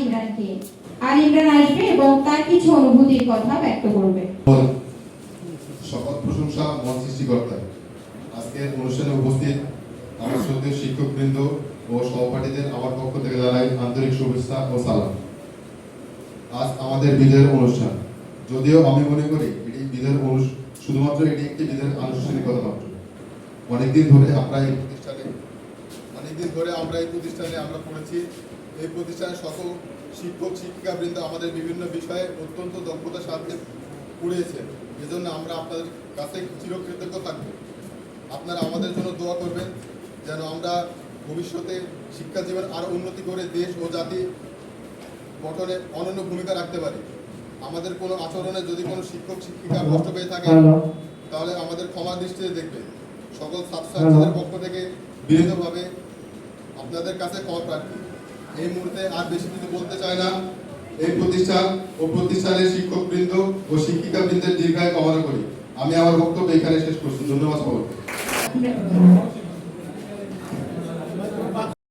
ইমরানকে। আর ইমরান আসবে এবং তার কিছু অনুভূতির কথা ব্যক্ত করবে। সকল প্রশংসা মন সৃষ্টিকর্তা আজকের অনুষ্ঠানে উপস্থিত আমার শ্রদ্ধেয় শিক্ষকবৃন্দ ও সহপাঠীদের আমার পক্ষ থেকে জানাই আন্তরিক শুভেচ্ছা ও সালাম। আজ আমাদের বিজয়ের অনুষ্ঠান। যদিও আমি মনে করি এটি বিজয়ের শুধুমাত্র এটি একটি বিজয়ের আনুষ্ঠানিকতা মাত্র। অনেকদিন ধরে আমরা এই অনেকদিন ধরে আমরা এই প্রতিষ্ঠানে আমরা পড়েছি এই প্রতিষ্ঠানে সকল শিক্ষক শিক্ষিকাবৃন্দ আমাদের বিভিন্ন বিষয়ে অত্যন্ত দক্ষতার সাথে পড়িয়েছে এজন্য আমরা আপনাদের কাছে চিরকৃতজ্ঞ থাকব। আপনারা আমাদের জন্য দোয়া করবেন যেন আমরা ভবিষ্যতে শিক্ষা জীবন আরও উন্নতি করে দেশ ও জাতি গঠনে অনন্য ভূমিকা রাখতে পারি। আমাদের কোনো আচরণে যদি কোনো শিক্ষক শিক্ষিকা কষ্ট পেয়ে থাকে তাহলে আমাদের ক্ষমা দৃষ্টিতে দেখবে সকল ছাত্রছাত্রীদের পক্ষ থেকে বিনীতভাবে আপনাদের কাছে কর প্রার্থী এই মুহূর্তে আর বেশি কিছু বলতে চাই না। এই প্রতিষ্ঠান ও প্রতিষ্ঠানের শিক্ষকবৃন্দ ও শিক্ষিকাবৃন্দের দীর্ঘায় কামনা করি। আমি আমার বক্তব্য এখানে শেষ করছি। ধন্যবাদ সবাইকে।